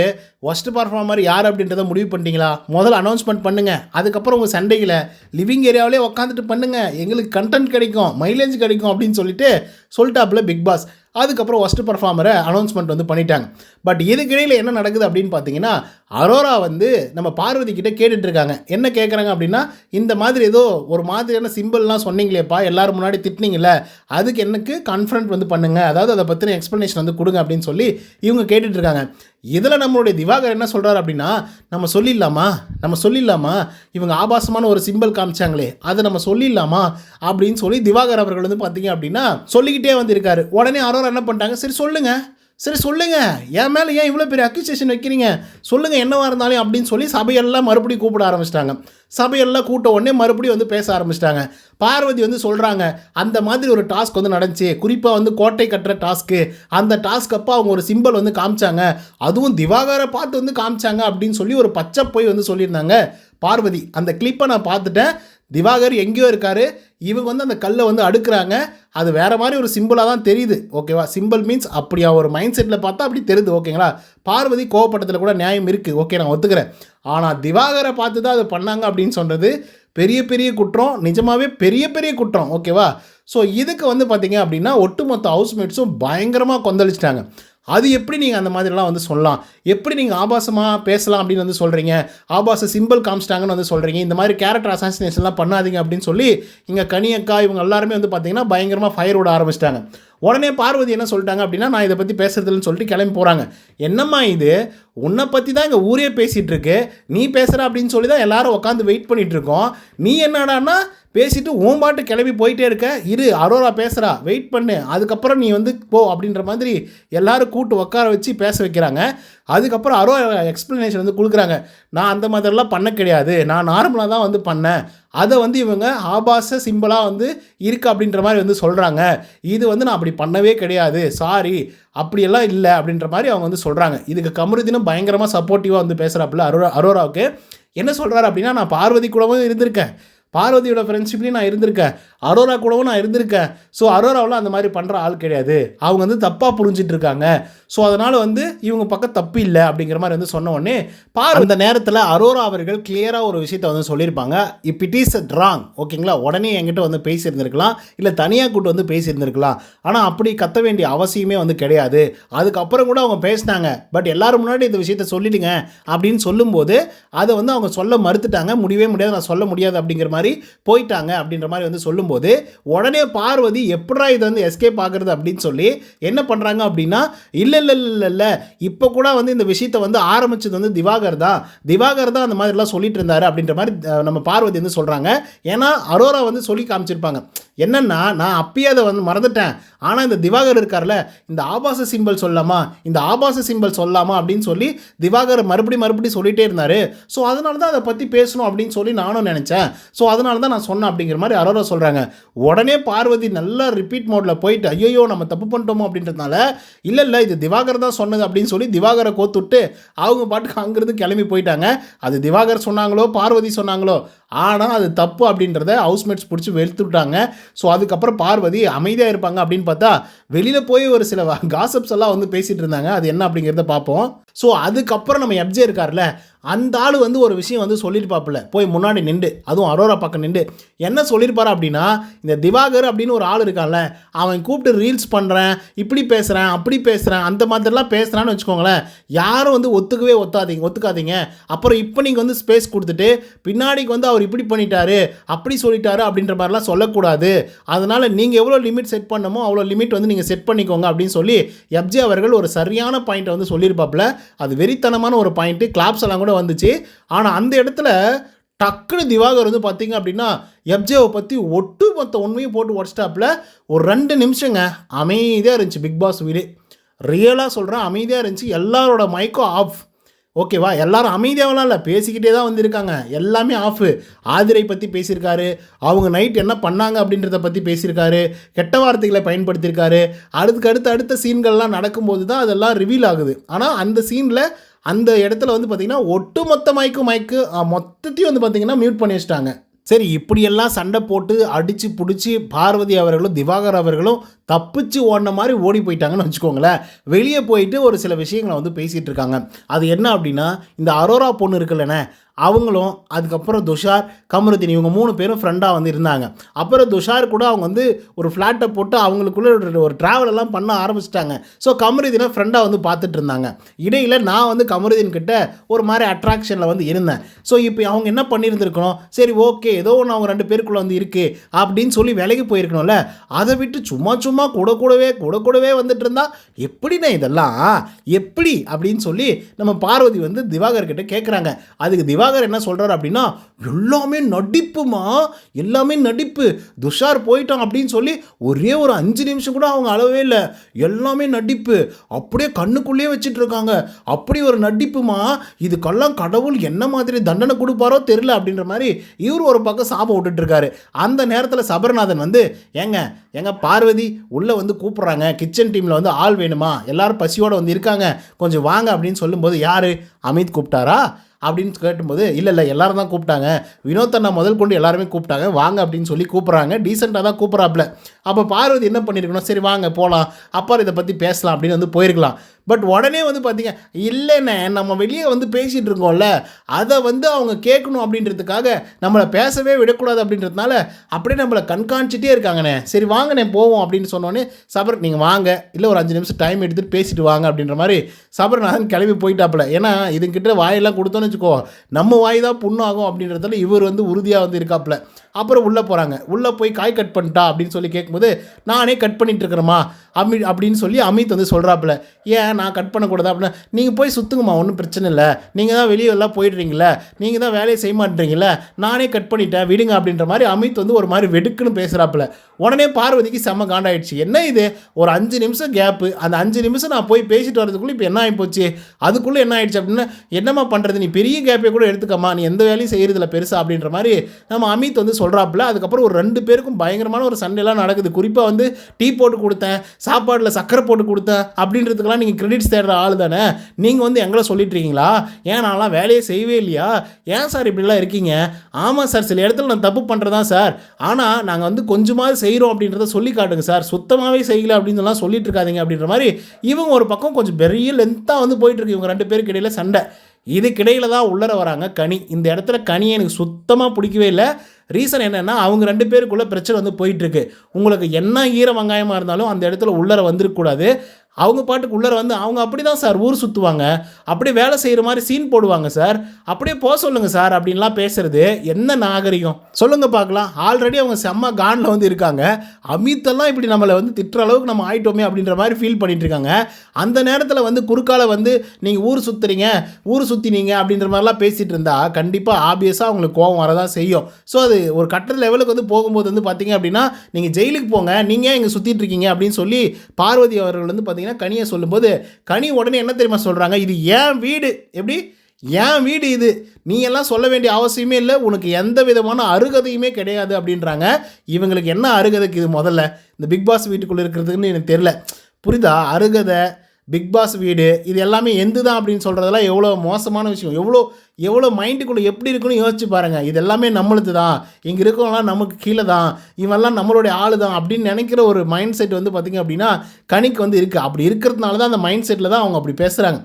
ஒஸ்ட் பர்ஃபார்மர் யார் அப்படின்றத முடிவு பண்ணிட்டீங்களா? முதல்ல அனௌன்ஸ்மெண்ட் பண்ணுங்கள் அதுக்கப்புறம் உங்கள் சண்டையில் லிவிங் ஏரியாவிலே உட்காந்துட்டு பண்ணுங்கள் எங்களுக்கு கண்டென்ட் கிடைக்கும் மைலேஜ் கிடைக்கும் அப்படின்னு சொல்லிட்டு சொல்லிட்டாப்புல பிக் பாஸ் அதுக்கப்புறம் ஒஸ்ட் பர்ஃபார்மரை அனௌன்ஸ்மெண்ட் வந்து பண்ணிட்டாங்க. பட் இதுக்கிடையில் என்ன நடக்குது அப்படின்னு பார்த்தீங்கன்னா அரோரா வந்து நம்ம பார்வதி கிட்ட கேட்டுட்ருக்காங்க. என்ன கேட்குறாங்க அப்படின்னா இந்த மாதிரி ஏதோ ஒரு மாதிரியான சிம்பிள்லாம் சொன்னீங்களேப்பா எல்லாரும் முன்னாடி திட்டினீங்களே அதுக்கு எனக்கு கான்ஃபரன்ட் வந்து பண்ணுங்கள் அதாவது அதை பற்றின எக்ஸ்ப்ளனேஷன் வந்து கொடுங்க அப்படின்னு சொல்லி இவங்க கேட்டுட்ருக்காங்க. இதில் நம்மளுடைய திவாகர் என்ன சொல்கிறார் அப்படின்னா நம்ம சொல்லிடலாமா? நம்ம சொல்லிடலாமா? இவங்க ஆபாசமான ஒரு சிம்பிள் காமிச்சாங்களே அதை நம்ம சொல்லிடலாமா? அப்படின்னு சொல்லி திவாகர் அவர்கள் வந்து பார்த்தீங்க அப்படின்னா சொல்லிக்கிட்டே வந்திருக்காரு. உடனே அரோரா என்ன பண்ணிட்டாங்க? சரி சொல்லுங்கள் சரி சொல்லுங்கள் என் மேலே ஏன் இவ்வளோ பெரிய அக்யூசேஷன் வைக்கிறீங்க? சொல்லுங்கள் என்னவாக இருந்தாலும் அப்படின்னு சொல்லி சபையெல்லாம் மறுபடியும் கூப்பிட ஆரம்பிச்சிட்டாங்க. சபையெல்லாம் கூட்ட உடனே மறுபடியும் வந்து பேச ஆரம்பிச்சிட்டாங்க. பார்வதி வந்து சொல்கிறாங்க அந்த மாதிரி ஒரு டாஸ்க் வந்து நடந்துச்சு. குறிப்பாக வந்து கோட்டை கட்டுற டாஸ்க்கு அந்த டாஸ்க் அப்போ அவங்க ஒரு சிம்பிள் வந்து காமிச்சாங்க. அதுவும் திவாகரை பார்த்து வந்து காமிச்சாங்க அப்படின்னு சொல்லி ஒரு பச்சை போய் வந்து சொல்லியிருந்தாங்க. பார்வதி அந்த கிளிப்பை நான் பார்த்துட்டேன். திவாகர் எங்கேயோ இருக்காரு. இவங்க வந்து அந்த கல்லை வந்து அடுக்குறாங்க. அது வேறு மாதிரி ஒரு சிம்பிளாக தான் தெரியுது. ஓகேவா சிம்பிள் மீன்ஸ் அப்படியா ஒரு மைண்ட் செட்டில் பார்த்தா அப்படி தெரியுது. ஓகேங்களா பார்வதி கோவப்பட்டத்தில் கூட நியாயம் இருக்குது ஓகே நான் ஒத்துக்கிறேன். ஆனால் திவாகரை பார்த்து தான் அது பண்ணாங்க அப்படின்னு சொன்னது பெரிய பெரிய குற்றம். நிஜமாகவே பெரிய பெரிய குற்றம். ஓகேவா ஸோ இதுக்கு வந்து பார்த்தீங்க அப்படின்னா ஒட்டுமொத்த ஹவுஸ்மேட்ஸும் பயங்கரமாக கொந்தளிச்சிட்டாங்க. அது எப்படி நீங்கள் அந்த மாதிரிலாம் வந்து சொல்லலாம்? எப்படி நீங்கள் ஆபாசமாக பேசலாம் அப்படின்னு வந்து சொல்கிறீங்க ஆபாச சிம்பிள் காமிச்சிட்டாங்கன்னு வந்து சொல்கிறீங்க இந்த மாதிரி கேரக்டர் அசாசினேஷன்லாம் பண்ணாதீங்க அப்படின்னு சொல்லி இங்கே கனியக்கா இவங்க எல்லாருமே வந்து பார்த்தீங்கன்னா பயங்கரமாக ஃபயர் விட ஆரம்பிச்சிட்டாங்க. உடனே பார்வதி என்ன சொல்லிட்டாங்க அப்படின்னா நான் இதை பற்றி பேசுறதுன்னு சொல்லிட்டு கிளம்பி போகிறாங்க என்னம்மா இது? உன்னை பற்றி தான் இங்கே ஊரே பேசிகிட்டு இருக்கு. நீ பேசுகிற அப்படின்னு சொல்லி தான் எல்லாரும் உட்காந்து வெயிட் பண்ணிகிட்டு இருக்கோம். நீ என்னடான்னா பேசிட்டு உன் பாட்டு கிளம்பி போயிட்டே இருக்க. இரு அரோரா பேசுகிறா வெயிட் பண்ணு. அதுக்கப்புறம் நீ வந்து போ. அப்படின்ற மாதிரி எல்லாரும் கூட்டு உட்கார வச்சு பேச வைக்கிறாங்க. அதுக்கப்புறம் அரோரா எக்ஸ்ப்ளனேஷன் வந்து கொடுக்குறாங்க. நான் அந்த மாதிரிலாம் பண்ண கிடையாது. நான் நார்மலாக தான் வந்து பண்ணேன். அதை வந்து இவங்க ஆபாச சிம்பிளாக வந்து இருக்குது அப்படின்ற மாதிரி வந்து சொல்கிறாங்க இது வந்து நான் அப்படி பண்ணவே கிடையாது. சாரி அப்படியெல்லாம் இல்லை அப்படின்ற மாதிரி அவங்க வந்து சொல்கிறாங்க இதுக்கு கமருதினும் பயங்கரமாக சப்போர்ட்டிவாக வந்து பேசுகிறாப்புல அரோரா அரோராவுக்கு. என்ன சொல்கிறாரு அப்படின்னா நான் பார்வதி கூடவும் இருந்திருக்கேன். பார்வதியோட ஃப்ரெண்ட்ஷிப்லேயும் நான் இருந்திருக்கேன். அரோரா கூடவும் நான் இருந்திருக்கேன். ஸோ அரோராவில் அந்த மாதிரி பண்ணுற ஆள் கிடையாது. அவங்க வந்து தப்பாக புரிஞ்சிட்டு இருக்காங்க. ஸோ அதனால் வந்து இவங்க பக்கம் தப்பு இல்லை அப்படிங்கிற மாதிரி வந்து சொன்ன உடனே பார் அந்த நேரத்தில் அரோரா அவர்கள் கிளியராக ஒரு விஷயத்த வந்து சொல்லியிருப்பாங்க. இப் இட் இஸ் ராங் ஓகேங்களா? உடனே என்கிட்ட வந்து பேசியிருந்திருக்கலாம். இல்லை தனியாக கூட்டு வந்து பேசியிருந்திருக்கலாம். ஆனால் அப்படி கத்த வேண்டிய அவசியமே வந்து கிடையாது. அதுக்கப்புறம் கூட அவங்க பேசினாங்க. பட் எல்லாரும் முன்னாடி இந்த விஷயத்த சொல்லிடுங்க அப்படின்னு சொல்லும்போது அதை வந்து அவங்க சொல்ல மறுத்துட்டாங்க. முடியவே முடியாது. நான் சொல்ல முடியாது அப்படிங்கிற மாதிரி போயிட்டாங்க அப்படின்ற மாதிரி வந்து சொல்லும்போது உடனே பார்வதி எப்படா இதை வந்து எஸ்கேப் ஆகுறது அப்படின்னு சொல்லி என்ன பண்ணுறாங்க அப்படின்னா இல்லை இல்லை இல்லை இல்லை இப்போ கூட வந்து இந்த விஷயத்தை வந்து ஆரம்பிச்சது வந்து திவாகர் தான். திவாகர் தான் அந்த மாதிரிலாம் சொல்லிட்டு இருந்தாரு அப்படின்ற மாதிரி நம்ம பார்வதி வந்து சொல்கிறாங்க ஏன்னா அரோரா வந்து சொல்லி காமிச்சிருப்பாங்க. என்னென்னா நான் அப்பயே அதை வந்து மறந்துட்டேன். ஆனால் இந்த திவாகர் இருக்கார்ல இந்த ஆபாச சிம்பல் சொல்லலாமா இந்த ஆபாச சிம்பல் சொல்லலாமா அப்படின்னு சொல்லி திவாகர் மறுபடி மறுபடி சொல்லிட்டே இருந்தார். ஸோ அதனால தான் அதை பற்றி பேசணும் அப்படின்னு சொல்லி நானும் நினச்சேன். ஸோ அதனால தான் நான் சொன்னேன் அப்படிங்கிற மாதிரி அரோரா சொல்கிறாங்க உடனே பார்வதி நல்லா ரிப்பீட் மோடில் போயிட்டு ஐயோ நம்ம தப்பு பண்ணிட்டோமோ அப்படின்றதுனால இல்லை இல்லை இது திவாகர் தான் சொன்னது அப்படின்னு சொல்லி திவாகரை கோத்துட்டு அவங்க பாட்டுக்கு அங்கேருந்து கிளம்பி போயிட்டாங்க. அது திவாகர் சொன்னாங்களோ பார்வதி சொன்னாங்களோ ஆனால் அது தப்பு அப்படின்றத ஹவுஸ்மேட்ஸ் பிடிச்சி வெளுத்து விட்டாங்க ஸோ அதுக்கப்புறம் பார்வதி அமைதியாக இருப்பாங்க அப்படின்னு பார்த்தா வெளியில் போய் ஒரு சில காசப்ஸ் எல்லாம் வந்து பேசிகிட்டு இருந்தாங்க. அது என்ன அப்படிங்கிறத பார்ப்போம். ஸோ அதுக்கப்புறம் நம்ம எப்ஜே இருக்கார்ல அந்த ஆள் வந்து ஒரு விஷயம் வந்து சொல்லியிருப்பாப்புல போய் முன்னாடி நின்று அதுவும் அரோரா பக்கம் நின்று என்ன சொல்லியிருப்பாரு அப்படின்னா இந்த திவாகர் அப்படின்னு ஒரு ஆள் இருக்கான்ல அவன் கூப்பிட்டு ரீல்ஸ் பண்ணுறேன் இப்படி பேசுகிறேன் அப்படி பேசுகிறேன் அந்த மாதிரிலாம் பேசுகிறான்னு வச்சுக்கோங்களேன். யாரும் வந்து ஒத்துக்கவே ஒத்தாதீங்க ஒத்துக்காதீங்க. அப்புறம் இப்போ நீங்கள் வந்து ஸ்பேஸ் கொடுத்துட்டு பின்னாடிக்கு வந்து அவர் இப்படி பண்ணிட்டாரு அப்படி சொல்லிட்டாரு அப்படின்ற மாதிரிலாம் சொல்லக்கூடாது. அதனால் நீங்கள் எவ்வளோ லிமிட் செட் பண்ணமோ அவ்வளோ லிமிட் வந்து நீங்கள் செட் பண்ணிக்கோங்க அப்படின்னு சொல்லி எப்ஜே அவர்கள் ஒரு சரியான பாயிண்ட்டை வந்து சொல்லியிருப்பாப்புல அது வெறித்தனமான ஒரு பாயிண்ட்டு கிளாப்ஸ் எல்லாம் கூட வந்துச்சு. ஆனால் அந்த இடத்துல டக்குனு திவாகர் வந்து பார்த்தீங்க அப்படின்னா எப்ஜேவை பற்றி ஒட்டு மொத்த உண்மையும் போட்டு உடச்சிட்டாப்புல. ஒரு ரெண்டு நிமிஷங்க அமைதியாக இருந்துச்சு பிக் பாஸ் வீடு. ரியலாக சொல்கிறேன் அமைதியாக இருந்துச்சு. எல்லாரோட மைக்கும் ஆஃப் ஓகேவா எல்லாரும் அமைதியாகலாம் இல்லை பேசிக்கிட்டே தான் வந்திருக்காங்க. எல்லாமே ஆஃபு ஆதிரை பற்றி பேசியிருக்காரு. அவங்க நைட் என்ன பண்ணாங்க அப்படின்றத பற்றி பேசியிருக்காரு. கெட்ட வார்த்தைகளை பயன்படுத்தியிருக்காரு. அடுத்துக்கு அடுத்த அடுத்த சீன்கள்லாம் நடக்கும்போது தான் அதெல்லாம் ரிவீல் ஆகுது. ஆனால் அந்த சீனில் அந்த இடத்துல வந்து பார்த்திங்கன்னா ஒட்டுமொத்த மைக்கு மைக்கு மொத்தத்தையும் வந்து பார்த்திங்கன்னா மியூட் பண்ணி வச்சிட்டாங்க. சரி இப்படியெல்லாம் சண்டை போட்டு அடித்து பிடிச்சி பார்வதி அவர்களும் திவாகர் அவர்களும் தப்பிச்சு ஓடின மாதிரி ஓடி போயிட்டாங்கன்னு வச்சுக்கோங்களேன். வெளியே போயிட்டு ஒரு சில விஷயங்களை வந்து பேசிகிட்டு இருக்காங்க. அது என்ன அப்படின்னா இந்த அரோரா பொண்ணு இருக்குல்லண்ணே அவங்களும் அதுக்கப்புறம் துஷார் கமருதீன் இவங்க மூணு பேரும் ஃப்ரெண்டாக வந்து இருந்தாங்க. அப்புறம் துஷார் கூட அவங்க வந்து ஒரு ஃப்ளாட்டை போட்டு அவங்களுக்குள்ள ஒரு- ட்ராவலெல்லாம் ட்ராவல் எல்லாம் பண்ண ஆரம்பிச்சிட்டாங்க. ஸோ கமருதீனை ஃப்ரெண்டாக வந்து பார்த்துட்டு இருந்தாங்க. இடையில் நான் வந்து கமருதீன் கிட்ட ஒரு மாதிரி அட்ராக்ஷனில் வந்து இருந்தேன். ஸோ இப்போ அவங்க என்ன பண்ணியிருந்திருக்கணும் சரி ஓகே ஏதோ ஒன்று அவங்க ரெண்டு பேருக்குள்ளே வந்து இருக்குது அப்படின்னு சொல்லி விலகி போயிருக்கணும்ல? அதை விட்டு சும்மா சும்மா கூட கூடவே கூட கூடவே வந்துட்டு இருந்தா எப்படிண்ணே இதெல்லாம்? எப்படி? அப்படின்னு சொல்லி நம்ம பார்வதி வந்து திவாகர் கிட்ட கேட்குறாங்க அதுக்கு திவா திவாகர் என்ன சொல்கிறாரு அப்படின்னா எல்லாமே நடிப்புமா? எல்லாமே நடிப்பு. துஷார் போயிட்டான் அப்படின்னு சொல்லி ஒரே ஒரு அஞ்சு நிமிஷம் கூட அவங்க அளவே இல்லை. எல்லாமே நடிப்பு. அப்படியே கண்ணுக்குள்ளேயே வச்சுட்டு இருக்காங்க அப்படி ஒரு நடிப்புமா? இதுக்கெல்லாம் கடவுள் என்ன மாதிரி தண்டனை கொடுப்பாரோ தெரியல அப்படின்ற மாதிரி இவர் ஒரு பக்கம் சாபம் விட்டுட்டு இருக்காரு அந்த நேரத்தில் சபரநாதன் வந்து ஏங்க ஏங்க பார்வதி உள்ளே வந்து கூப்பிட்றாங்க. கிச்சன் டீமில் வந்து ஆள் வேணுமா? எல்லாரும் பசியோடு வந்து இருக்காங்க. கொஞ்சம் வாங்க அப்படின்னு சொல்லும்போது யார்? அமித் கூப்பிட்டாரா? அப்படின்னு கேட்டும்போது இல்லை இல்லை எல்லாரும் தான் கூப்பிட்டாங்க. வினோத் அண்ணா முதல் கொண்டு எல்லாருமே கூப்பிட்டாங்க. வாங்க அப்படின்னு சொல்லி கூப்பிட்றாங்க. டீசெண்டாக தான் கூப்பிட்றாப்புல. அப்போ பார்வதி என்ன பண்ணியிருக்கணும் சரி வாங்க போகலாம் அப்பா இதை பற்றி பேசலாம் அப்படின்னு வந்து போயிருக்கலாம். பட் உடனே வந்து பார்த்தீங்க இல்லைண்ணே நம்ம வெளியே வந்து பேசிகிட்டு இருக்கோம்ல அதை வந்து அவங்க கேட்கணும் அப்படின்றதுக்காக நம்மளை பேசவே விடக்கூடாது அப்படின்றதுனால அப்படியே நம்மளை கண்காணிச்சிட்டே இருக்காங்கண்ணே. சரி வாங்கண்ணே போவோம் அப்படின்னு சொன்னோன்னே சபர் நீங்கள் வாங்க இல்லை ஒரு அஞ்சு நிமிஷம் டைம் எடுத்துகிட்டு பேசிட்டு வாங்க அப்படின்ற மாதிரி சபர்நாதன் கிளம்பி போயிட்டாப்புல. ஏன்னா இதுங்கிட்ட வாயெல்லாம் கொடுத்தோன்னு வச்சுக்கோ நம்ம வாய் தான் புண்ணாகும் அப்படின்றதால இவர் வந்து உறுதியாக வந்து இருக்காப்புல. அப்புறம் உள்ளே போகிறாங்க உள்ளே போய் காய் கட் பண்ணிட்டா அப்படின்னு சொல்லி கேட்கும்போது நானே கட் பண்ணிட்டு இருக்கிறேம்மா அமி அப்படின்னு சொல்லி அமித் வந்து சொல்கிறாப்புல ஏன் நான் கட் பண்ணக்கூடாது அப்படின்னா நீங்கள் போய் சுற்றுங்கம்மா ஒன்றும் பிரச்சனை இல்லை. நீங்கள் தான் வெளியே எல்லாம் போயிடுறீங்களே நீங்கள் தான் வேலையை செய்ய மாட்டீங்களே நானே கட் பண்ணிட்டேன் விடுங்க அப்படின்ற மாதிரி அமித் வந்து ஒரு மாதிரி வெடுக்குன்னு பேசுகிறாப்புல உடனே பார்வதிக்கு செம்ம காண்டாயிடுச்சு. என்ன இது? ஒரு அஞ்சு நிமிஷம் கேப்பு அந்த அஞ்சு நிமிஷம் நான் போய் பேசிட்டு வரதுக்குள்ளே இப்போ என்ன ஆகி போச்சு அதுக்குள்ளே என்ன ஆயிடுச்சு அப்படின்னா என்னம்மா பண்ணுறது நீ பெரிய கேப்பை கூட எடுத்துக்கம்மா. நீ எந்த வேலையும் செய்கிறதில்ல பெருசா அப்படின்ற மாதிரி நம்ம அமித் வந்து சொல்கிறாப்புல அதுக்கப்புறம் ஒரு ரெண்டு பேருக்கும் பயங்கரமான ஒரு சண்டைலாம் நடக்குது. குறிப்பாக வந்து டீ போட்டு கொடுத்தேன் சாப்பாடில் சக்கரை போட்டு கொடுத்தேன் அப்படின்றதுக்கெல்லாம் நீங்கள் கிரெடிட்ஸ் தேடுற ஆள் தானே? நீங்கள் வந்து எங்களை சொல்லிட்டு இருக்கீங்களா ஏன் நான்லாம் வேலையை செய்யவே இல்லையா? ஏன் சார் இப்படிலாம் இருக்கீங்க? ஆமாம் சார் சில இடத்துல நான் தப்பு பண்ணுறதான் சார். ஆனால் நாங்கள் வந்து கொஞ்சமாவது செய்கிறோம் அப்படின்றத சொல்லி காட்டுங்க சார். சுத்தமாகவே செய்யலை அப்படின்னு சொல்லலாம் சொல்லிட்டு இருக்காதிங்க அப்படின்ற மாதிரி இவங்க ஒரு பக்கம் கொஞ்சம் பெரிய லென்த்தாக வந்து போயிட்டுருக்கு. இவங்க ரெண்டு பேருக்கு இடையில சண்டை. இதுக்கிடையில் தான் உள்ளர வராங்க கனி. இந்த இடத்துல கனியை எனக்கு சுத்தமாக பிடிக்கவே இல்லை. ரீசன் என்னென்னா அவங்க ரெண்டு பேருக்குள்ளே பிரச்சனை வந்து போயிட்டுருக்கு. உங்களுக்கு என்ன ஈர வெங்காயமாக இருந்தாலும் அந்த இடத்துல உள்ளர வந்துருக்கக்கூடாது. அவங்க பாட்டுக்கு உள்ளே வந்து அவங்க அப்படி தான் சார் ஊர் சுற்றுவாங்க அப்படியே வேலை செய்கிற மாதிரி சீன் போடுவாங்க சார். அப்படியே போக சொல்லுங்கள் சார் அப்படின்லாம் பேசுகிறது என்ன நாகரிகம்? சொல்லுங்கள் பார்க்கலாம். ஆல்ரெடி அவங்க செம்ம காண்டில் வந்து இருக்காங்க. அமித்தெல்லாம் இப்படி நம்மளை வந்து திட்டுற அளவுக்கு நம்ம ஆயிட்டோமே அப்படின்ற மாதிரி ஃபீல் பண்ணிட்டு இருக்காங்க. அந்த நேரத்தில் வந்து குறுக்கால வந்து நீங்கள் ஊர் சுற்றுறீங்க ஊர் சுற்றினீங்க அப்படின்ற மாதிரிலாம் பேசிகிட்டு இருந்தால் கண்டிப்பாக ஆப்வியஸாக அவங்களுக்கு கோவம் வரதான் செய்யும். ஸோ அது ஒரு கட்ட லெவலுக்கு வந்து போகும்போது வந்து பார்த்தீங்க அப்படின்னா நீங்கள் ஜெயிலுக்கு போங்க நீங்கள் இங்கே சுற்றிட்டு இருக்கீங்க? அப்படின்னு சொல்லி பார்வதி அவர்கள் வந்து பார்த்தீங்கன்னா கனியை சொல்லும்போது கனி உடனே என்ன தெரியுமா சொல்கிறாங்க இது ஏன் வீடு? எப்படி? ஏன் வீடு இது? நீ எல்லாம் சொல்ல வேண்டிய அவசியமே இல்லை. உனக்கு எந்த விதமான அருகதையுமே கிடையாது அப்படின்றாங்க. இவங்களுக்கு என்ன அருகதைக்கு இது முதல்ல? இந்த பிக் பாஸ் வீட்டுக்குள்ளே இருக்கிறதுன்னு எனக்கு தெரில புரியுதா? அருகதை பிக் பாஸ் வீடு இது எல்லாமே எந்து தான் அப்படின்னு சொல்கிறதெல்லாம் எவ்வளோ மோசமான விஷயம். எவ்வளோ எவ்வளோ மைண்டுக்குள்ளே எப்படி இருக்குன்னு யோசிச்சு பாருங்கள் இது எல்லாமே நம்மளுது தான் இங்கே இருக்கவங்களாம் நமக்கு கீழே தான் இவெல்லாம் நம்மளுடைய ஆள் தான் அப்படின்னு நினைக்கிற ஒரு மைண்ட் செட் வந்து பார்த்திங்க அப்படின்னா கணிக்கு வந்து இருக்குது அப்படி இருக்கிறதுனால தான் அந்த மைண்ட் செட்டில் தான் அவங்க அப்படி பேசுகிறாங்க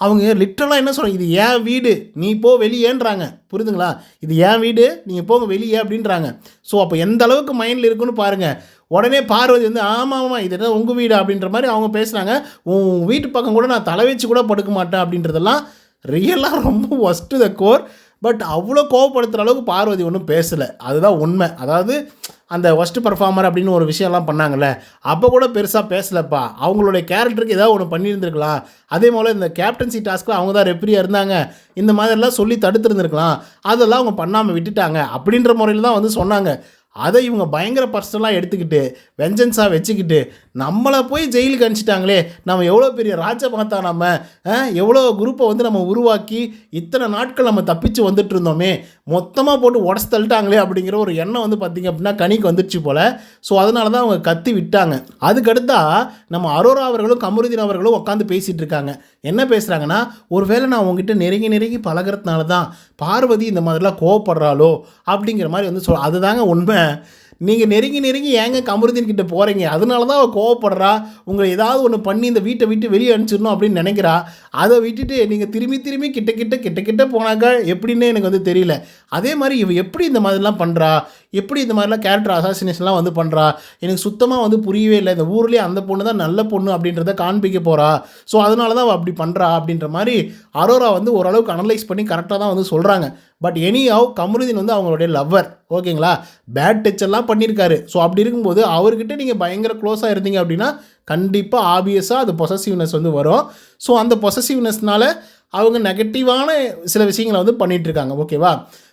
அவங்க லிட்டரலாக என்ன சொல்கிறாங்க இது ஏன் வீடு? நீ போ வெளியேன்றாங்க. புரிதுங்களா இது ஏன் வீடு? நீங்கள் போங்க வெளியே அப்படின்றாங்க. ஸோ அப்போ எந்த அளவுக்கு மைண்டில் இருக்குன்னு பாருங்கள் உடனே பார்வதி வந்து ஆமாம் ஆமாம் இது என்ன உங்கள் வீடு அப்படின்ற மாதிரி அவங்க பேசுகிறாங்க உன் வீட்டு பக்கம் கூட நான் தலை வச்சு கூட படுக்க மாட்டேன் அப்படின்றதெல்லாம் ரியலாக ரொம்ப ஒஸ்ட்டு த கோர் பட் அவ்வளோ கோவப்படுத்துகிற அளவுக்கு பார்வதி ஒன்றும் பேசலை. அதுதான் உண்மை. அதாவது அந்த ஒஸ்ட் பர்ஃபார்மர் அப்படின்னு ஒரு விஷயம்லாம் பண்ணாங்கல்ல அப்போ கூட பெருசாக பேசலப்பா. அவங்களுடைய கேரக்டருக்கு ஏதாவது ஒன்று பண்ணியிருந்துருக்கலாம். அதே போல் இந்த கேப்டன்சி டாஸ்க்கில் அவங்க தான் ரெஃப்ரியாக இருந்தாங்க. இந்த மாதிரிலாம் சொல்லி தடுத்துருந்துருக்கலாம். அதெல்லாம் அவங்க பண்ணாமல் விட்டுட்டாங்க அப்படின்ற முறையில் தான் வந்து சொன்னாங்க. அதை இவங்க பயங்கர பர்சனலாக எடுத்துக்கிட்டு வெஞ்சன்ஸாக வச்சுக்கிட்டு நம்மளை போய் ஜெயிலுக்கு அனுப்பிச்சிட்டாங்களே. நம்ம எவ்வளோ பெரிய ராஜமாத்தா நம்ம எவ்வளோ குரூப்பை வந்து நம்ம உருவாக்கி இத்தனை நாட்கள் நம்ம தப்பிச்சு வந்துட்டு இருந்தோமே. மொத்தமாக போட்டு உடச்சு தள்ளிட்டாங்களே அப்படிங்கிற ஒரு எண்ணம் வந்து பார்த்திங்க அப்படின்னா கனிக்கு வந்துடுச்சு போல். ஸோ அதனால தான் அவங்க கத்தி விட்டாங்க. அதுக்கடுத்தா நம்ம அரோரா அவர்களும் கமருதீன் அவர்களும் உட்காந்து பேசிகிட்டு இருக்காங்க. என்ன பேசுகிறாங்கன்னா ஒருவேளை நான் உங்ககிட்ட நெருங்கி நெருங்கி பழகுறதுனால தான் பார்வதி இந்த மாதிரிலாம் கோவப்படுறாளோ? அப்படிங்கிற மாதிரி வந்து சொல் அதுதாங்க உண்மை. நீங்கள் நெருங்கி நெருங்கி ஏங்க கமருதீன் கிட்ட போகிறீங்க அதனால தான் அவள் கோவப்படுறா. உங்களை ஏதாவது ஒன்று பண்ணி இந்த வீட்டை விட்டு வெளியே அனுப்பிச்சிடணும் அப்படின்னு நினைக்கிறா. அதை விட்டுட்டு நீங்கள் திரும்பி திரும்பி கிட்ட கிட்ட கிட்ட கிட்ட போனாக்கா எப்படின்னு எனக்கு வந்து தெரியல. அதே மாதிரி இவ எப்படி இந்த மாதிரிலாம் பண்ணுறா எப்படி இந்த மாதிரிலாம் கேரக்டர் அசாசினேஷன்லாம் வந்து பண்ணுறா எனக்கு சுத்தமாக வந்து புரியவே இல்லை. இந்த ஊர்லேயே அந்த பொண்ணு தான் நல்ல பொண்ணு அப்படின்றத காண்பிக்க போகிறா ஸோ அதனால தான் அவள் அப்படி பண்ணுறா அப்படின்ற மாதிரி அரோரா வந்து ஓரளவுக்கு அனலைஸ் பண்ணி கரெக்டாக தான் வந்து சொல்கிறாங்க பட் எனியாவ் கமருதீன் வந்து அவங்களுடைய லவ்வர் ஓகேங்களா? பேட் டச் எல்லாம் பண்ணியிருக்காரு. ஸோ அப்படி இருக்கும்போது அவர்கிட்ட நீங்கள் பயங்கர க்ளோஸாக இருந்தீங்க அப்படின்னா கண்டிப்பாக ஆப்வியஸாக அது பொசசிவ்னஸ் வந்து வரும். ஸோ அந்த பொசசிவ்னஸ்னால அவங்க நெகட்டிவான சில விஷயங்களை வந்து பண்ணிகிட்ருக்காங்க ஓகேவா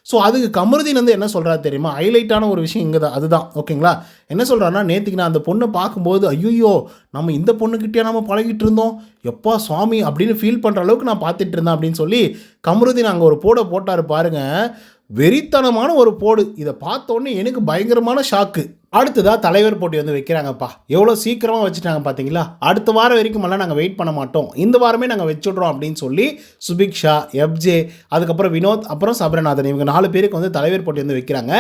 ஸோ அதுக்கு கமருதீன் வந்து என்ன சொல்கிறா தெரியுமா? ஹைலைட்டான ஒரு விஷயம் இங்கே தான் அதுதான் ஓகேங்களா என்ன சொல்கிறான்னா நேற்றுக்கு நான் அந்த பொண்ணை பார்க்கும்போது ஐயோ நம்ம இந்த பொண்ணுக்கிட்டே நம்ம பழகிட்டு இருந்தோம்? எப்பா சுவாமி அப்படின்னு ஃபீல் பண்ணுற அளவுக்கு நான் பார்த்துட்டு இருந்தேன் அப்படின்னு சொல்லி கமருதீன் அங்கே ஒரு போட போட்டார் பாருங்கள் வெறித்தனமான ஒரு போடு. இதை பார்த்தோன்னே எனக்கு பயங்கரமான ஷாக்கு அடுத்ததாக தலைவர் போட்டி வந்து வைக்கிறாங்கப்பா. எவ்வளோ சீக்கிரமாக வச்சுட்டாங்க பார்த்தீங்களா? அடுத்த வாரம் வரைக்கும் எல்லாம் நாங்கள் வெயிட் பண்ண மாட்டோம். இந்த வாரமே நாங்கள் வச்சுட்றோம் அப்படின்னு சொல்லி சுபிக்ஷா எஃப்ஜே அதுக்கப்புறம் வினோத் அப்புறம் சபரநாதன் இவங்க நாலு பேருக்கு வந்து தலைவர் போட்டி வந்து வைக்கிறாங்க.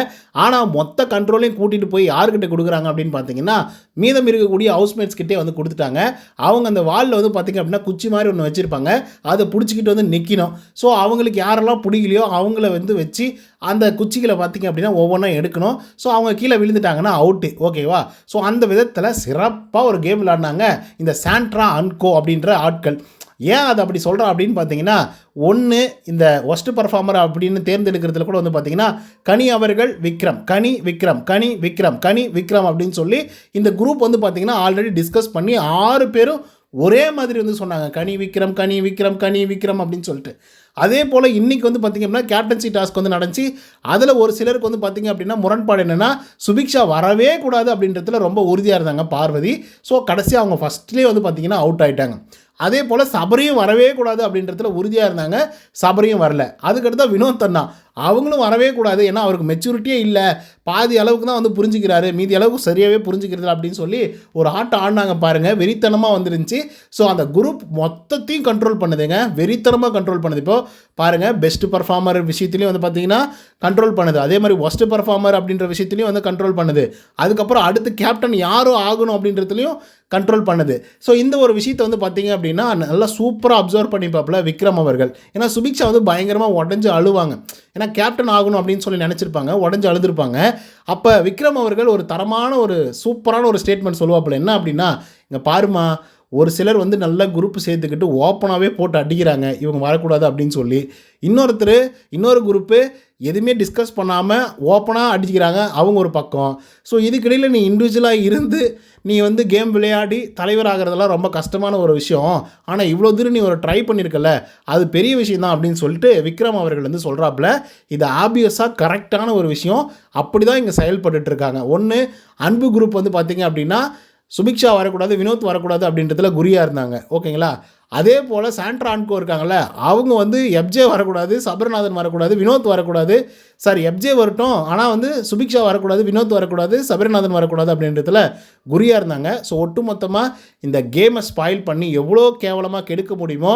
ஆனால் மொத்த கண்ட்ரோலையும் கூட்டிகிட்டு போய் யாருக்கிட்ட கொடுக்குறாங்க அப்படின்னு பார்த்தீங்கன்னா மீதம் இருக்கக்கூடிய ஹவுஸ்மேட்ஸ் கிட்டே வந்து கொடுத்துட்டாங்க. அவங்க அந்த வாலில் வந்து பார்த்திங்க அப்படின்னா குச்சி மாதிரி ஒன்று வச்சுருப்பாங்க. அதை பிடிச்சிக்கிட்டு வந்து நிற்கணும் ஸோ அவங்களுக்கு யாரெல்லாம் பிடிக்கலையோ அவங்கள வந்து வச்சு அந்த குச்சிகளை பார்த்தீங்க அப்படின்னா ஒவ்வொன்றும் எடுக்கணும். ஸோ அவங்க கீழே விழுந்துட்டாங்கன்னா அவுட்டு ஓகேவா ஸோ அந்த விதத்தில் சிறப்பாக ஒரு கேம் விளாடினாங்க இந்த சாண்ட்ரா அன்கோ அப்படின்ற ஆட்கள். ஏன் அது அப்படி சொல்கிறோம் அப்படின்னு பார்த்தீங்கன்னா ஒன்று இந்த ஒஸ்ட் பர்ஃபார்மர் அப்படின்னு தேர்ந்தெடுக்கிறதுல கூட வந்து பார்த்தீங்கன்னா கனி அவர்கள் விக்ரம். கனி விக்ரம். கனி விக்ரம். கனி விக்ரம் அப்படின்னு சொல்லி இந்த குரூப் வந்து பார்த்தீங்கன்னா ஆல்ரெடி டிஸ்கஸ் பண்ணி ஆறு பேரும் ஒரே மாதிரி வந்து சொன்னாங்க. கனி விக்ரம் கனி விக்ரம் கனி விக்ரம் அப்படின்னு சொல்லிட்டு. அதே போல் இன்றைக்கி வந்து பார்த்திங்க அப்படின்னா கேப்டன்சி டாஸ்க் வந்து நடந்துச்சு. அதில் ஒரு சிலருக்கு வந்து பார்த்திங்க அப்படின்னா முரண்பாடு என்னென்னா சுபிக்ஷா வரவே கூடாது அப்படின்றதுல ரொம்ப உறுதியாக இருந்தாங்க பார்வதி. ஸோ கடைசியாக அவங்க ஃபஸ்ட்லேயே வந்து பார்த்திங்கன்னா அவுட் ஆகிட்டாங்க அதே போல் சபரியும் வரவே கூடாது அப்படின்றதுல உறுதியாக இருந்தாங்க. சபரியும் வரல. அதுக்கடுத்தால் வினோத் அண்ணா. அவங்களும் வரவே கூடாது. ஏன்னா அவருக்கு மெச்சூரிட்டியே இல்லை. பாதி அளவுக்கு தான் வந்து புரிஞ்சுக்கிறாரு. மீதி அளவுக்கு சரியாகவே புரிஞ்சுக்கிறது அப்படின்னு சொல்லி ஒரு ஆட்டம் ஆடினாங்க பாருங்கள் வெறித்தனமாக வந்துருந்துச்சு. ஸோ அந்த குரூப் மொத்தத்தையும் கண்ட்ரோல் பண்ணுதுங்க. வெறித்தனமாக கண்ட்ரோல் பண்ணுது. இப்போது பாருங்கள் பெஸ்ட் பர்ஃபார்மர் விஷயத்துலையும் வந்து பார்த்தீங்கன்னா கண்ட்ரோல் பண்ணுது. அதே மாதிரி ஒஸ்ட் பர்ஃபார்மர் அப்படின்ற விஷயத்துலையும் வந்து கண்ட்ரோல் பண்ணுது. அதுக்கப்புறம் அடுத்து கேப்டன் யாரும் ஆகணும் அப்படின்றதுலையும் கண்ட்ரோல் பண்ணுது. ஸோ இந்த ஒரு விஷயத்தை வந்து பார்த்தீங்க அப்படின்னா நல்லா சூப்பராக அப்சர்வ் பண்ணிப்பாப்பில் விக்ரம் அவர்கள். ஏன்னா சுபிக்ஷா வந்து பயங்கரமாக உடஞ்சி அழுவாங்க. ஏன்னா கேப்டன் ஆகணும் அப்படின்னு சொல்லி நினச்சிருப்பாங்க உடஞ்சி அழுதுருப்பாங்க. அப்போ விக்ரம் அவர்கள் ஒரு தரமான ஒரு சூப்பரான ஒரு ஸ்டேட்மெண்ட் சொல்லுவாப்புல என்ன அப்படின்னா இங்கே பாருமா ஒரு சிலர் வந்து நல்ல குரூப் சேர்த்துக்கிட்டு ஓப்பனாகவே போட்டு அடிக்கிறாங்க இவங்க வரக்கூடாது அப்படின்னு சொல்லி. இன்னொருத்தர் இன்னொரு குரூப்பு எதுவுமே டிஸ்கஸ் பண்ணாமல் ஓப்பனாக அடிச்சுக்கிறாங்க அவங்க ஒரு பக்கம். ஸோ இதுக்கிடையில் நீ இண்டிவிஜுவலாக இருந்து நீ வந்து கேம் விளையாடி தலைவர் ஆகிறதெல்லாம் ரொம்ப கஷ்டமான ஒரு விஷயம். ஆனால் இவ்வளோ தூரம் நீ ஒரு ட்ரை பண்ணியிருக்கல அது பெரிய விஷயம் தான் அப்படின்னு சொல்லிட்டு விக்ரம் அவர்கள் வந்து சொல்கிறாப்புல இது ஆபியஸாக கரெக்டான ஒரு விஷயம். அப்படி தான் இங்கே செயல்பட்டுட்டு இருக்காங்க. ஒன்று அன்பு குரூப் வந்து பார்த்தீங்க அப்படின்னா சுபிக்ஷா வரக்கூடாது வினோத் வரக்கூடாது அப்படின்றதுல குறியாக இருந்தாங்க. ஓகேங்களா? அதே போல் சாண்ட்ரா ஆன்கோ இருக்காங்கல்ல அவங்க வந்து எப்ஜே வரக்கூடாது சபரநாதன் வரக்கூடாது வினோத் வரக்கூடாது. சார் எப்ஜே வரட்டும் ஆனால் வந்து சுபிக்ஷா வரக்கூடாது வினோத் வரக்கூடாது சபரிநாதன் வரக்கூடாது அப்படின்றதுல குறியாக இருந்தாங்க. ஸோ ஒட்டுமொத்தமாக இந்த கேமை ஸ்பாயில் பண்ணி எவ்வளோ கேவலமாக கெடுக்க முடியுமோ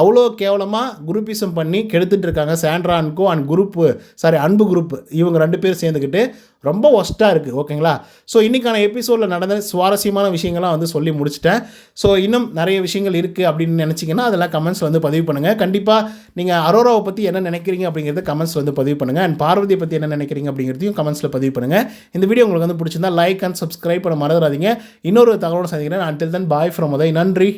அவ்வளோ கேவலமாக குரூப்பிசம் பண்ணி கெடுத்துட்டு இருக்காங்க Sandra and co and group sorry Anbu group இவங்க ரெண்டு பேர் சேர்ந்துக்கிட்டு ரொம்ப ஒஸ்ட்டாக இருக்குது ஓகேங்களா? ஸோ இன்றைக்கான எபிசோடில் நடந்த சுவாரஸ்யமான விஷயங்கள்லாம் வந்து சொல்லி முடிச்சிட்டேன். ஸோ இன்னும் நிறைய விஷயங்கள் இருக்குது அப்படின்னு அப்படின்னு நினச்சிங்கன்னா அதெல்லாம் கமெண்ட்ஸ் வந்து பதிவு பண்ணுங்கள் கண்டிப்பாக நீங்கள் அரோராவை பற்றி என்ன நினைக்கிறீங்க அப்படிங்கிறத கமெண்ட்ஸ் வந்து பதிவு பண்ணுங்கள் அண்ட் பார்வதியை பற்றி என்ன நினைக்கிறீங்க அப்படிங்கிறதையும் கமெண்ட்ஸில் பதிவு பண்ணுங்கள் இந்த வீடியோ உங்களுக்கு வந்து பிடிச்சிருந்தா லைக் அண்ட் சப்ஸ்கிரைப் பண்ண மறந்துடாதீங்க. இன்னொரு தகவலோடு சந்திக்கிறேன். Until then bye from Uday. நன்றி.